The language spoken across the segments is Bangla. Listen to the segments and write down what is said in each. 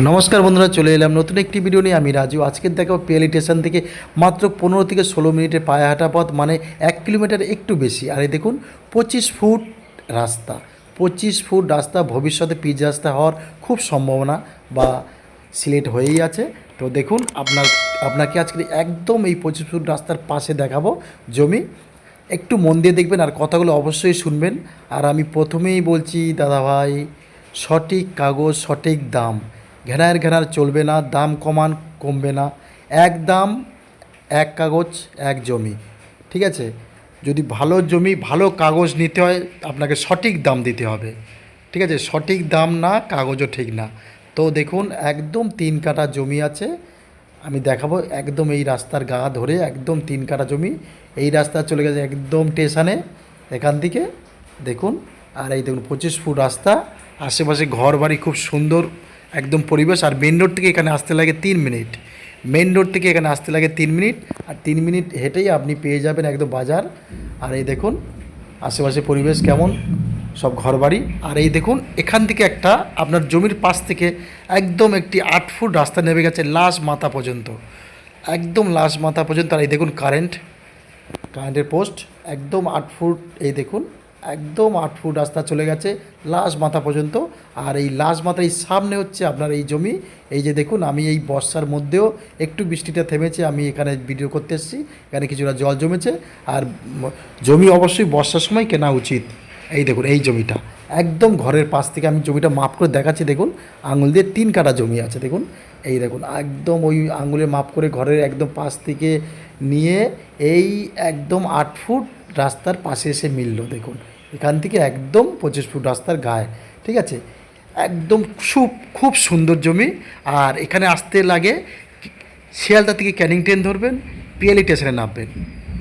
নমস্কার বন্ধুরা, চলে এলাম নতুন একটি ভিডিও নিয়ে। আমি রাজু। আজকের দেখাবো পিয়ালি স্টেশন থেকে মাত্র পনেরো থেকে ষোলো মিনিটের পায়ে হাঁটা পথ মানে এক কিলোমিটার একটু বেশি। আর এই দেখুন, পঁচিশ ফুট রাস্তা। পঁচিশ ফুট রাস্তা, ভবিষ্যতে পিচ রাস্তা হওয়ার খুব সম্ভাবনা বা সিলেক্ট হয়েই আছে। তো দেখুন, আপনার, আপনাকে আজকে একদম এই পঁচিশ ফুট রাস্তার পাশে দেখাবো জমি। একটু মন দিয়ে দেখবেন আর কথাগুলো অবশ্যই শুনবেন। আর আমি প্রথমেই বলছি, দাদাভাই, সঠিক কাগজ, সঠিক দাম। ঘেরার ঘেরার চলবে না, দাম কমান, কমবে না। এক দাম, এক কাগজ, এক জমি। ঠিক আছে? যদি ভালো জমি, ভালো কাগজ নিতে হয়, আপনাকে সঠিক দাম দিতে হবে। ঠিক আছে? সঠিক দাম না, কাগজও ঠিক না। তো দেখুন, একদম তিন কাটা জমি আছে। আমি দেখাবো, একদম এই রাস্তার গা ধরে একদম তিন কাটা জমি। এই রাস্তা চলে গেছে একদম স্টেশনে, এখান থেকে। দেখুন, আর এই দেখুন, পঁচিশ ফুট রাস্তা। আশেপাশে ঘর বাড়ি খুব সুন্দর। একদম পরিবেশ, আর মেন রোড থেকে এখানে আসতে লাগে তিন মিনিট। মেন রোড থেকে এখানে আসতে লাগে তিন মিনিট, আর তিন মিনিট হেঁটেই আপনি পেয়ে যাবেন একদম বাজার। আর এই দেখুন, আশেপাশে পরিবেশ কেমন, সব ঘরবাড়ি। আর এই দেখুন, এখান থেকে একটা আপনার জমির পাশ থেকে একদম একটি আট ফুট রাস্তা নেমে গেছে লাশ মাথা পর্যন্ত। একদম লাশ মাথা পর্যন্ত, আর এই দেখুন কারেন্ট কারেন্টের পোস্ট একদম আট ফুট, এই দেখুন। একদম আট ফুট রাস্তা চলে গেছে, লাশ মাথা পর্যন্ত। আর এই লাশ মাথার এই সামনে হচ্ছে আপনার এই জমি। এই যে দেখুন, আমি এই বর্ষার মধ্যেও একটু বৃষ্টিটা থেমেছে, আমি এখানে ভিডিও করতে এসেছি। এখানে কিছুটা জল জমেছে। আর জমি অবশ্যই বর্ষার সময় কেনা উচিত। এই দেখুন, এই জমিটা। একদম ঘরের পাশ থেকে আমি জমিটা মাপ করে দেখাচ্ছি, দেখুন। আঙুল দিয়ে তিন কাটা জমি আছে, দেখুন। এই দেখুন, একদম ওই আঙুলে মাপ করে ঘরের একদম পাশ থেকে নিয়ে এই একদম আট ফুট রাস্তার পাশে এসে মিলল, দেখুন। এখান থেকে একদম পঁচিশ ফুট রাস্তার গায়ে, ঠিক আছে? একদম খুব খুব সুন্দর জমি। আর এখানে আসতে লাগে, শিয়ালদা থেকে ক্যানিং ট্রেন ধরবেন, পিএলই স্টেশনে নামবেন।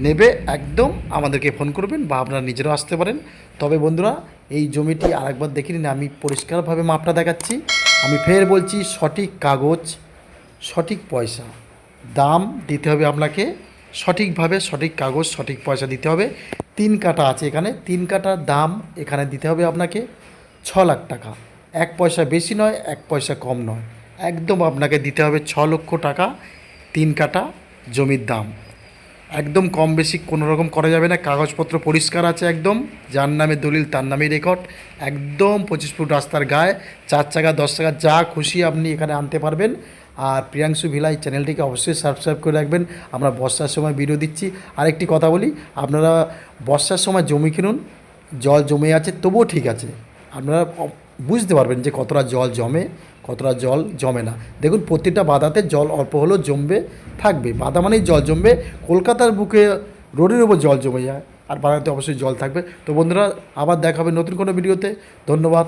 নেবে একদম আমাদেরকে ফোন করবেন বা আপনারা নিজেরাও আসতে পারেন। তবে বন্ধুরা, এই জমিটি আরেকবার দেখে নিন আমি পরিষ্কারভাবে মাপটা দেখাচ্ছি। আমি ফের বলছি, সঠিক কাগজ, সঠিক পয়সা। দাম দিতে হবে আপনাকে, সঠিকভাবে সঠিক কাগজ, সঠিক পয়সা দিতে হবে। তিন কাটা আছে এখানে। তিন কাটার দাম এখানে দিতে হবে আপনাকে ছ লাখ টাকা। এক পয়সা বেশি নয়, এক পয়সা কম নয়। একদম আপনাকে দিতে হবে ছ লক্ষ টাকা তিন কাটা জমির দাম। একদম কম বেশি কোনো রকম করা যাবে না। কাগজপত্র পরিষ্কার আছে একদম। যার নামে দলিল, তার নামেই রেকর্ড একদম পঁচিশ ফুট রাস্তার গায়ে, চার চাকা, দশ চাকা, যা খুশি আপনি এখানে আনতে পারবেন। আর প্রিয়াংশু ভিলাই চ্যানেলটিকে অবশ্যই সাবস্ক্রাইব করে রাখবেন। আমরা বর্ষার সময় ভিডিও দিচ্ছি। আরেকটি কথা বলি, আপনারা বর্ষার সময় জমি কিনুন, জল জমে আছে, তবুও ঠিক আছে। আপনারা বুঝতে পারবেন যে কতটা জল জমে, কতটা জল জমে না। দেখুন, প্রতিটা বাধাতে জল অল্প হলেও জমবে, থাকবে। বাধা মানেই জল জমবে। কলকাতার বুকে, রোডের উপর জল জমে যায়, আর বাধাতে অবশ্যই জল থাকবে। তো বন্ধুরা, আবার দেখা হবে নতুন কোনো ভিডিওতে ধন্যবাদ।